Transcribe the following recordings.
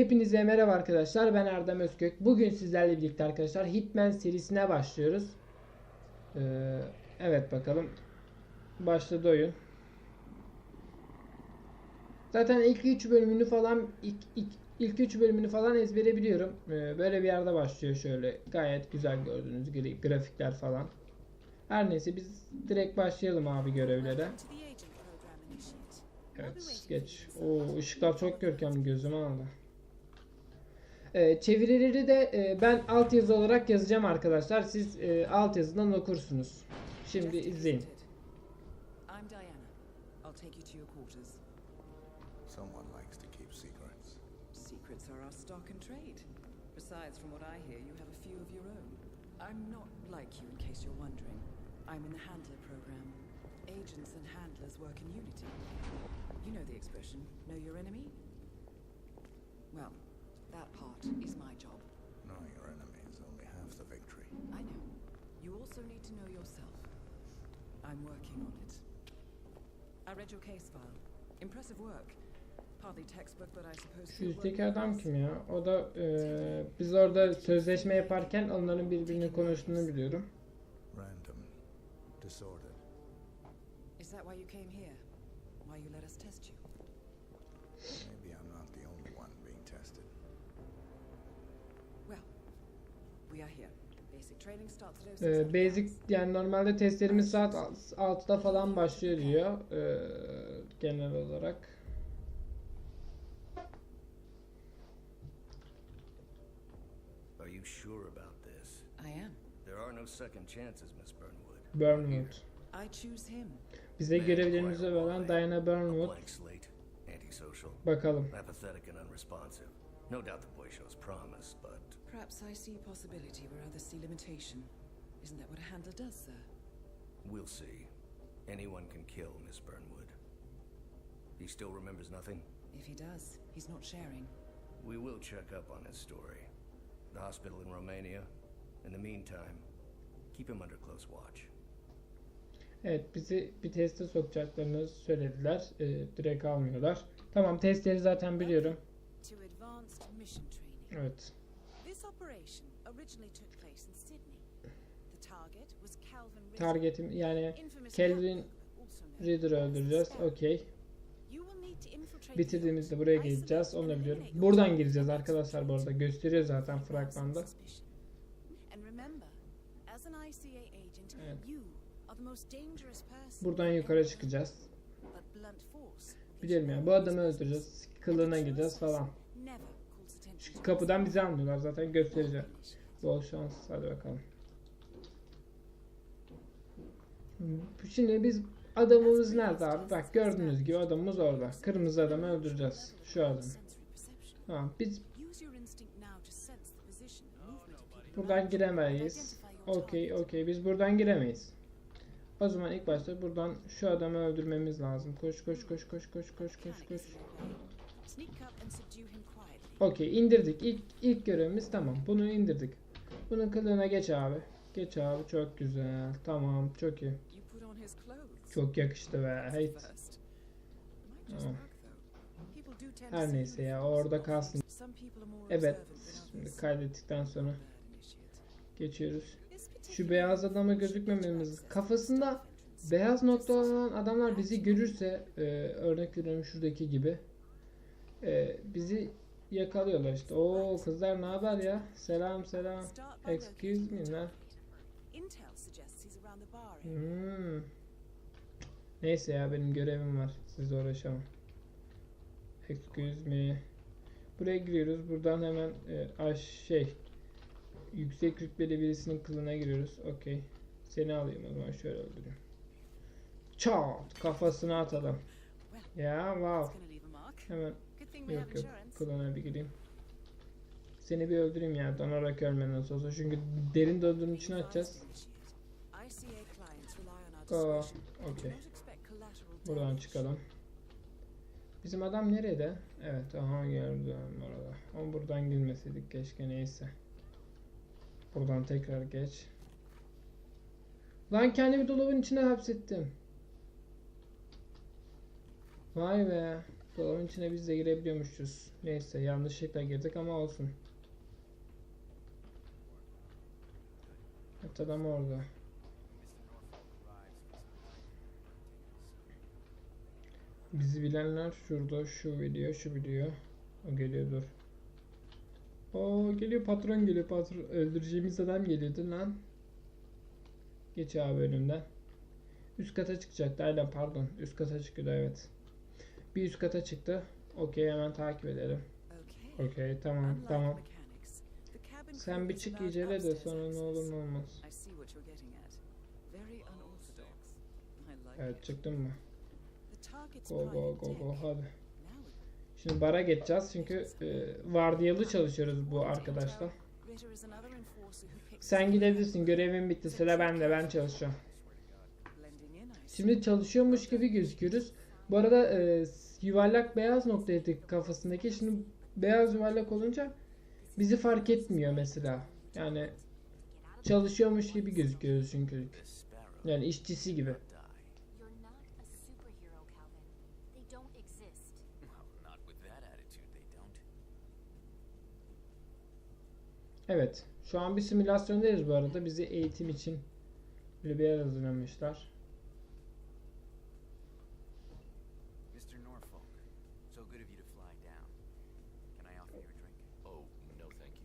Hepinize merhaba arkadaşlar. Ben Erdem Özkök. Bugün sizlerle birlikte arkadaşlar Hitman serisine başlıyoruz. Ee, evet bakalım. Başladı oyun. Zaten ilk 3 bölümünü falan ilk ilk, ilk 3 bölümünü falan ezbere biliyorum. Ee, böyle bir yerde başlıyor şöyle. Gayet güzel gördüğünüz gra- grafikler falan. Her neyse biz direkt başlayalım abi görevlere. Evet geç. O ışıklar çok görkemli gözüme aldı. Ee, çevirileri de e, ben altyazı olarak yazacağım arkadaşlar. Siz e, altyazıdan okursunuz. Şimdi izleyin. visited. I'm Diana. I'll take you to your quarters. Someone likes to keep secrets. Secrets are our stock and trade. Besides, from what I hear, you have a few of your own. I'm not like you, in case you're wondering. I'm in the Handler program. Agents and handlers work in unity. You know the expression, know your enemy? Well, that part is my job. Knowing your enemy is only half the victory. I know. You also need to know yourself. I'm working on it. I read your case file. Impressive work. Partly textbook, but I suppose Şu üstteki adam kim ya? O da e, biz orada sözleşme yaparken onların birbirini konuştuğunu biliyorum. Random. Disordered. Is that why you came here? Ee, 06 basic yani normalde testlerimiz saat 6'da falan başlıyor diyor. Ee, genel olarak. Are you sure about this? I am. There are no second chances, Miss Burnwood. Burnwood. I choose him. Bize görevlerimizi veren. Diana Burnwood. Bakalım. apathetic, and unresponsive. No doubt the boy shows promise, but Perhaps I see possibility where others see limitation. Isn't that what a handler does, sir? we'll see. Anyone can kill Miss Burnwood. He still remembers nothing? If he does, he's not sharing. We will check up on his story. The hospital in Romania. In the meantime, keep him under close watch. Evet bizi bir teste sokacaklarını söylediler. Ee, direkt almıyorlar. Tamam testleri zaten biliyorum. Evet. This operation originally took place in Sydney. The target was Calvin Ritter, Targetim yani Calvin the öldüreceğiz. Okey. Bitirdiğimizde buraya geleceğiz. Onu da biliyorum. Buradan gireceğiz arkadaşlar bu arada. Gösteriyor zaten fragmanda. Evet. Buradan yukarı çıkacağız. Biliyorum ya bu adamı öldüreceğiz. Kılığına gideceğiz falan. To kapıdan bizi almıyorlar zaten göstereceğim. Bol şans. Hadi bakalım. Şimdi biz adamımız nerede abi? Bak gördüğünüz gibi adamımız orada. Kırmızı adamı öldüreceğiz. Şu adam. Tamam biz buradan giremeyiz. Okey okey biz buradan giremeyiz. O zaman ilk başta buradan şu adamı öldürmemiz lazım. Koş koş koş koş koş koş koş koş. Okey indirdik. İlk, ilk görevimiz tamam. Bunu indirdik. Bunun kılığına geç abi. Geç abi çok güzel. Tamam çok iyi. Çok yakıştı be. Just Tamam. Her neyse ya orada kalsın. Evet. Şimdi kaydettikten sonra geçiyoruz. Şu beyaz adama gözükmememiz. Kafasında beyaz nokta olan adamlar bizi görürse e, örnek veriyorum şuradaki gibi e, bizi yakalıyorlar işte. Oo kızlar ne haber ya? Selam selam. Excuse me lan. Hmm. Neyse ya benim görevim var. Sizle uğraşamam. Excuse me. Buraya giriyoruz. Buradan hemen e, aş şey yüksek rütbeli birisinin kılına giriyoruz. Okey. Seni alayım o zaman şöyle öldüreyim. Çat kafasına atalım. Ya wow. Hemen yok yok kılına bir gireyim. Seni bir öldüreyim ya. Donarak ölme nasıl olsa. Çünkü derin dondurum için our Go. Okey. Buradan çıkalım. Bizim adam nerede? Evet, aha gördüm orada. Ama buradan girmeseydik keşke neyse. Buradan tekrar geç. Lan kendimi dolabın içine hapsettim. Vay be. Dolabın içine biz de girebiliyormuşuz. Neyse yanlışlıkla girdik ama olsun. Evet adam orada. Bizi bilenler şurada şu video şu video. O geliyor dur. O geliyor patron geliyor patron. Öldüreceğimiz adam geliyordu lan. Geç abi önümden. Üst kata çıkacaktı aynen pardon. Üst kata çıkıyordu evet. Bir üst kata çıktı. Okey hemen takip edelim. Okey tamam tamam. Sen bir çık iyicele de sonra ne olur ne olmaz. Evet it. çıktın mı? Go go go go hadi. Şimdi bara geçeceğiz çünkü e, vardiyalı çalışıyoruz bu picks Sen gidebilirsin görevin bitti sıra bende ben çalışacağım. Şimdi çalışıyormuş gibi gözüküyoruz. Bu arada e, yuvarlak beyaz noktaydı kafasındaki. Şimdi beyaz yuvarlak olunca bizi fark etmiyor mesela. Yani çalışıyormuş gibi gözüküyoruz çünkü. Yani işçisi gibi. Evet. Şu an bir simülasyondayız bu arada. Bizi eğitim için böyle bir yer hazırlamışlar. Mr. Norfolk, so good of you to fly down. Can I offer you a drink? Oh, no thank you. İçecek içer misin? Yok yok diyor. Not before six. My wife is very insistent about it. Okey. My sympathies. So, excellent timing.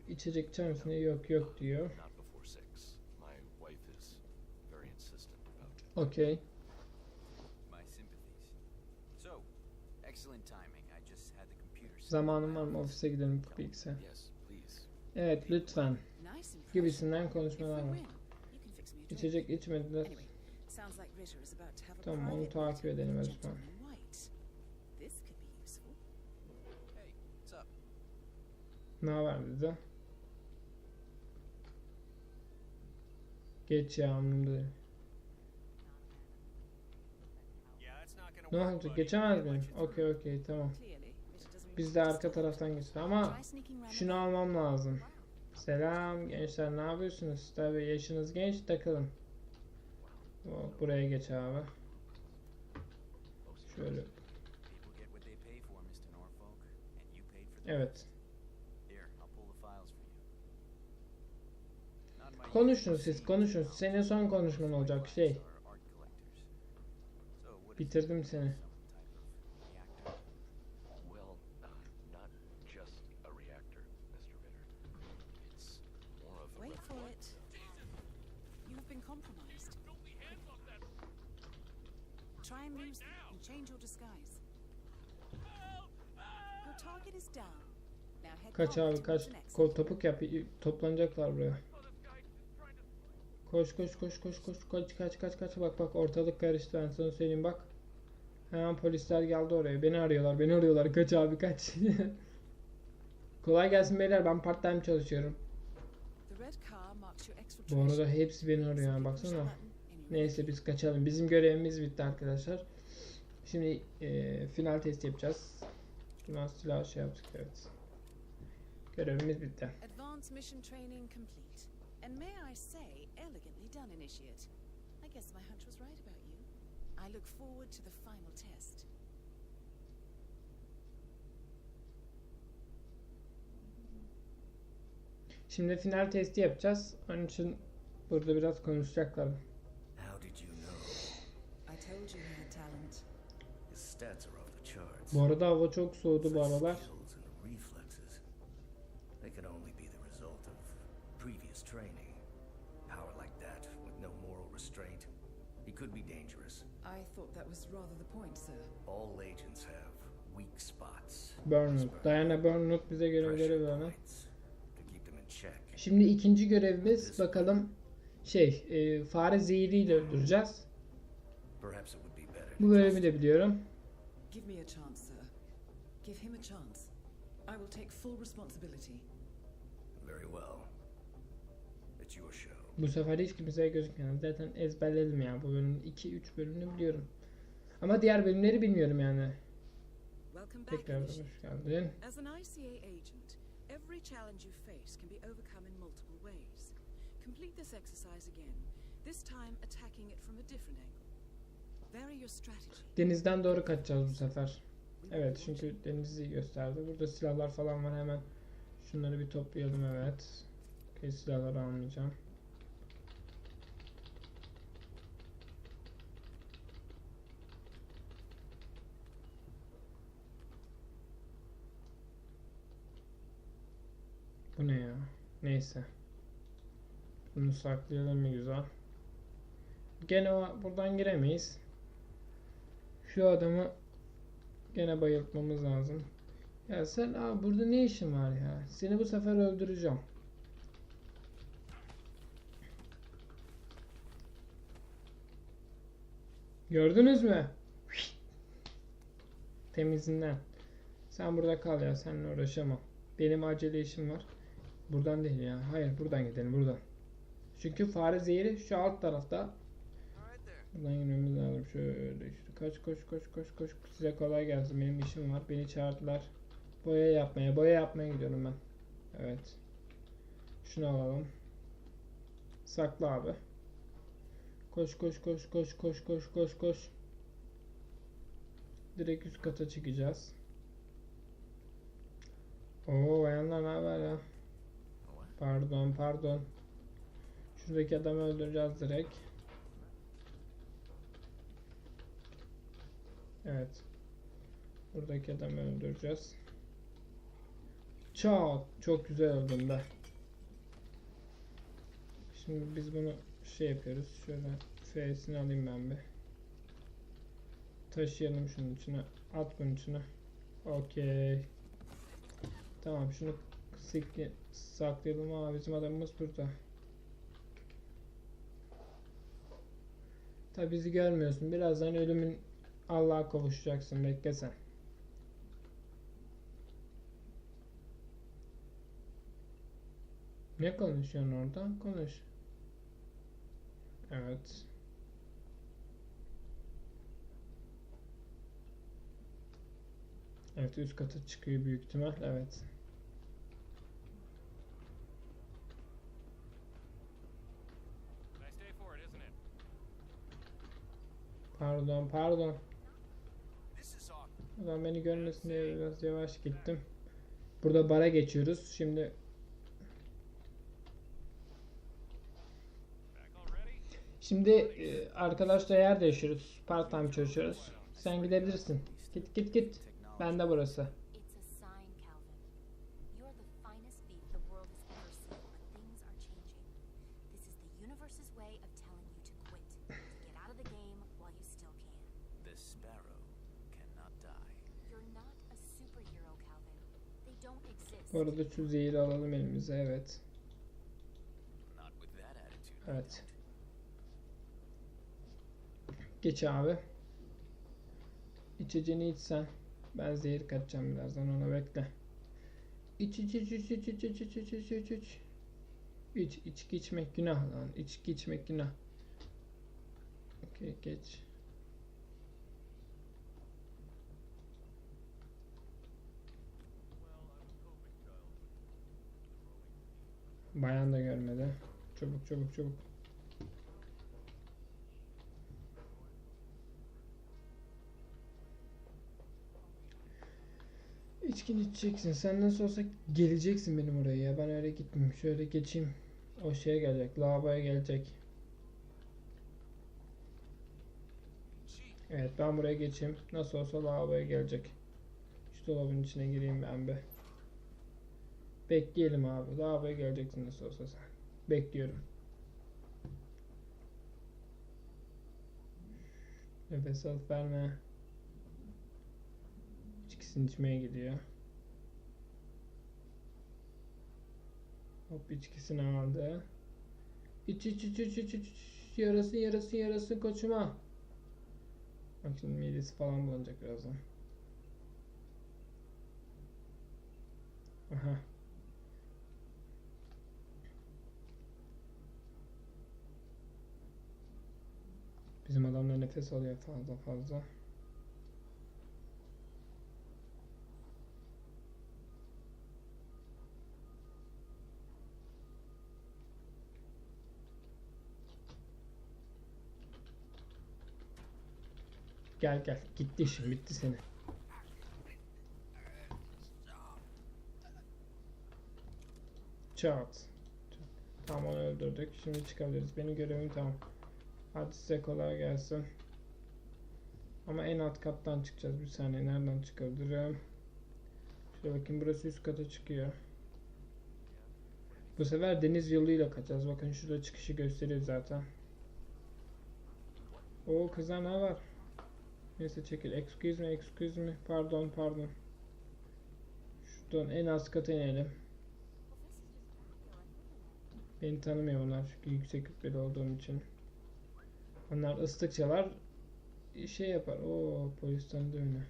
I just had the computer set Zamanım var mı? Ofise gidelim bilgisayar. Yes, please. Evet lütfen. Gibisinden konuşmalar var. İçecek içmediler. Anyway, sounds like Ritter is about to have a Tamam, onu takip edelim with a lütfen. gentleman in white. This could be useful. Hey, what's up? Ne haber dedi. Geç ya değil. Ne oldu? Geçemez miyim? Okey okey tamam. Biz de arka taraftan geçtik ama şunu almam lazım. Selam gençler ne yapıyorsunuz? Tabi yaşınız genç takılın. O, buraya geç abi. Şöyle. People get what they pay for, Mr. Norfolk. And you paid for the Evet. rest. Here, I'll pull the files for you. Not my Konuşun siz konuşun. Senin son konuşman olacak şey. Bitirdim seni. Try and lose them and change your disguise. Your target is down. Kaç abi kaç. Kol topuk yap. Toplanacaklar buraya. Koş koş koş koş koş kaç kaç kaç kaç bak bak ortalık karıştı ben sana söyleyeyim bak. Hemen polisler geldi oraya. Beni arıyorlar. Beni arıyorlar. Kaç abi kaç. Kolay gelsin beyler. Ben part time çalışıyorum. Bu arada hepsi beni arıyor. yani, Baksana. Neyse biz kaçalım. Bizim görevimiz bitti arkadaşlar. Şimdi eee, final test yapacağız. Bundan silah şey yaptık evet. Görevimiz bitti. Advanced mission training complete. And may I say, elegantly done, Initiate. I guess my hunch was right about you. I look forward to the final test. Şimdi final testi yapacağız. Onun için burada biraz konuşacaklar. How did you know? I told you he had talent. His stats are off the charts. Bu arada hava çok soğudu bu aralar. Thought that was rather the point, sir. All agents have weak spots. Burnout. Diana Burnout bize them in check. Şimdi ikinci görevimiz bakalım şey e, fare zehriyle öldüreceğiz. Bu bölümü de biliyorum. Give me a chance, sir. Give him a chance. I will take full responsibility. Very well. It's your show. Bu sefer hiç kimseye gözükmüyor. Zaten ezberledim ya. Bu bölümün 2-3 bölümünü biliyorum. Ama diğer bölümleri bilmiyorum yani. Tekrar hoş geldin. As an ICA agent, every challenge you face can be overcome in multiple ways. Complete this exercise again, this time attacking it from a different angle. Vary your strategy. Denizden doğru kaçacağız bu sefer. Evet çünkü denizi gösterdi. Burada silahlar falan var hemen. Şunları bir toplayalım evet. Okey silahları almayacağım. Bu ne ya? Neyse. Bunu saklayalım mı güzel. Gene buradan giremeyiz. Şu adamı gene bayıltmamız lazım. Ya sen aa burada ne işin var ya? Seni bu sefer öldüreceğim. Gördünüz mü? Temizinden. Sen burada kal ya. Seninle uğraşamam. Benim acele işim var. Buradan değil ya. Hayır buradan gidelim buradan. Çünkü fare zehri şu alt tarafta. Buradan girmemiz lazım. Şöyle işte. Kaç koş koş koş koş. Size kolay gelsin. Benim işim var. Beni çağırdılar. Boya yapmaya. Boya yapmaya gidiyorum ben. Evet. Şunu alalım. Sakla abi. Koş koş koş koş koş koş koş koş. Direkt üst kata çıkacağız. Oo bayanlar ne haber ya? Pardon pardon. Şuradaki adamı öldüreceğiz direkt. Evet. Buradaki adamı öldüreceğiz. Çok çok güzel öldüm be. Şimdi biz bunu şey yapıyoruz. Şöyle F'sini alayım ben bir. Taşıyalım şunun içine. At bunun içine. Okey. Tamam şunu sikli, saklayalım. Aa bizim adamımız burada. Tabi bizi görmüyorsun. Birazdan ölümün Allah'a kavuşacaksın. Bekle sen. Ne konuşuyorsun orada? Konuş. Evet. Evet üst kata çıkıyor büyük ihtimal. Evet. Nice day for it, isn't it? Pardon pardon. Adam beni görmesin diye biraz yavaş gittim. Burada bara geçiyoruz. Şimdi şimdi e, arkadaşla yer değişiyoruz. Part time çalışıyoruz. Sen gidebilirsin. Git git git. Bende burası. It's a sign, Calvin. You're the finest thief the world has ever seen, but things are changing. This is the universe's way of telling you to quit, to get out of the game while you still can. The sparrow cannot die. You're not a superhero, Calvin. They don't exist. Bu arada şu zehri alalım elimize. Evet. Evet. Geç abi. İçeceğini içsen. Ben zehir katacağım birazdan ona bekle. İç iç iç iç iç iç iç iç iç iç iç iç. İç içki içmek günah lan. İçki içmek günah. Okey geç. Bayan da görmedi. Çabuk çabuk çabuk. İçkin içeceksin. Sen nasıl olsa geleceksin benim oraya ya. Ben öyle gitmeyeyim. Şöyle geçeyim. O şeye gelecek. Lavaboya gelecek. Evet ben buraya geçeyim. Nasıl olsa lavaboya gelecek. Şu dolabın içine gireyim ben bir. Bekleyelim abi. Lavaboya geleceksin nasıl olsa sen. Bekliyorum. Nefes alıp verme. İçkisini içmeye gidiyor. Hop içkisini aldı. İç iç iç iç iç iç. iç. Yarasın yarasın yarasın koçuma. Bak şimdi midesi falan bulanacak birazdan. Aha. metres oluyor fazla fazla. Gel gel. Gitti işin. Bitti seni. Çat. Tamam öldürdük. Şimdi çıkabiliriz. Benim görevim tamam. Hadi size kolay gelsin. Ama en alt kattan çıkacağız. Bir saniye nereden çıkabilirim? Şöyle bakayım burası üst kata çıkıyor. Bu sefer deniz yoluyla kaçacağız. Bakın şurada çıkışı gösteriyor zaten. O kızlar ne var? Neyse çekil. Excuse me, excuse me. Pardon, pardon. Şuradan en az kata inelim. Beni tanımıyor bunlar çünkü yüksek rütbeli olduğum için. Onlar ıslıkçalar şey yapar. O polis tanıdı beni.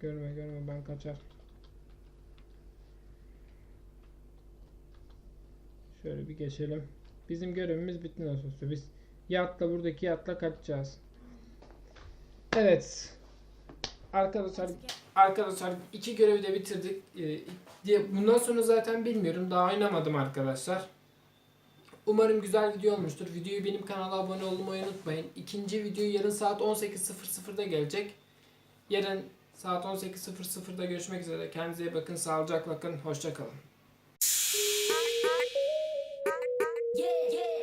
Görme görme ben kaçar. Şöyle bir geçelim. Bizim görevimiz bitti nasıl olsa. Biz yatla buradaki yatla kaçacağız. Evet. Arkadaşlar Arkadaşlar iki görevi de bitirdik. Ee, diye Bundan sonra zaten bilmiyorum. Daha oynamadım arkadaşlar. Umarım güzel video olmuştur. Videoyu benim kanala abone olmayı unutmayın. İkinci video yarın saat 18.00'da gelecek. Yarın saat 18.00'da görüşmek üzere. Kendinize iyi bakın. Sağlıcakla kalın. Hoşçakalın. Yeah, yeah.